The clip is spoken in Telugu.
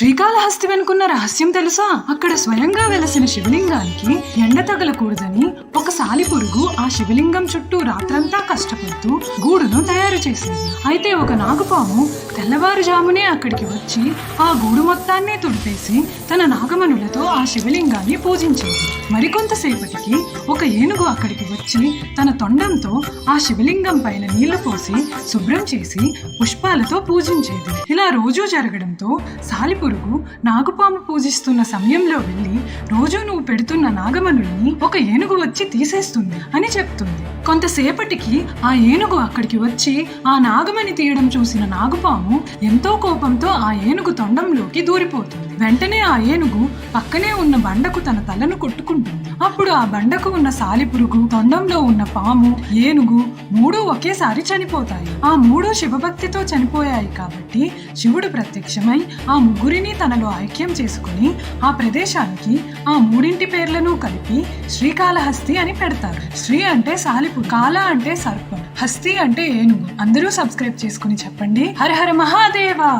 శ్రీకాళహస్తి వెనుకున్న రహస్యం తెలుసా? అక్కడ స్వయంగా వెలసిన శివలింగానికి ఎండ తగలకూడదని ఒక సాలిపురుగు ఆ శివలింగం చుట్టూ రాత్రంతా కష్టపడుతూ గూడును తయారు చేసింది. అయితే ఒక నాగుపాము తెల్లవారుజామునే అక్కడికి వచ్చి ఆ గూడు మొత్తాన్ని తుడిపేసి తన నాగమణులతో ఆ శివలింగాన్ని పూజించింది. మరికొంతసేపటికి ఒక ఏనుగు అక్కడికి వచ్చి తన తొండంతో ఆ శివలింగం పైన నీళ్ళు పోసి శుభ్రం చేసి పుష్పాలతో పూజించేది. ఇలా రోజూ జరగడంతో సాలిపురుగు నాగుపాము పూజిస్తున్న సమయంలో వెళ్ళి రోజు నువ్వు పెడుతున్న నాగమణుల్ని ఒక ఏనుగు వచ్చి తీసేస్తుంది అని చెప్తుంది. కొంతసేపటికి ఆ ఏనుగు అక్కడికి వచ్చి ఆ నాగమణి తీయడం చూసిన నాగుపాము ఎంతో కోపంతో ఆ ఏనుగు తొండంలోకి దూరిపోతుంది. వెంటనే ఆ ఏనుగు పక్కనే ఉన్న బండకు తన తలను కొట్టుకుంటుంది. అప్పుడు ఆ బండకు ఉన్న సాలిపురుగు తొండంలో ఉన్న పాము ఏనుగు మూడు ఒకేసారి చనిపోతాయి. ఆ మూడు శివభక్తితో చనిపోయాయి కాబట్టి శివుడు ప్రత్యక్షమై ఆ ముగ్గురిని తనలో ఐక్యం చేసుకుని ఆ ప్రదేశానికి ఆ మూడింటి పేర్లను కలిపి శ్రీకాళహస్తి అని పెడతారు. శ్రీ అంటే సాలిపు కాల అంటే సర్పం హస్తి అంటే ఏనుగు. అందరూ సబ్స్క్రైబ్ చేసుకుని చెప్పండి. హరహర మహాదేవా!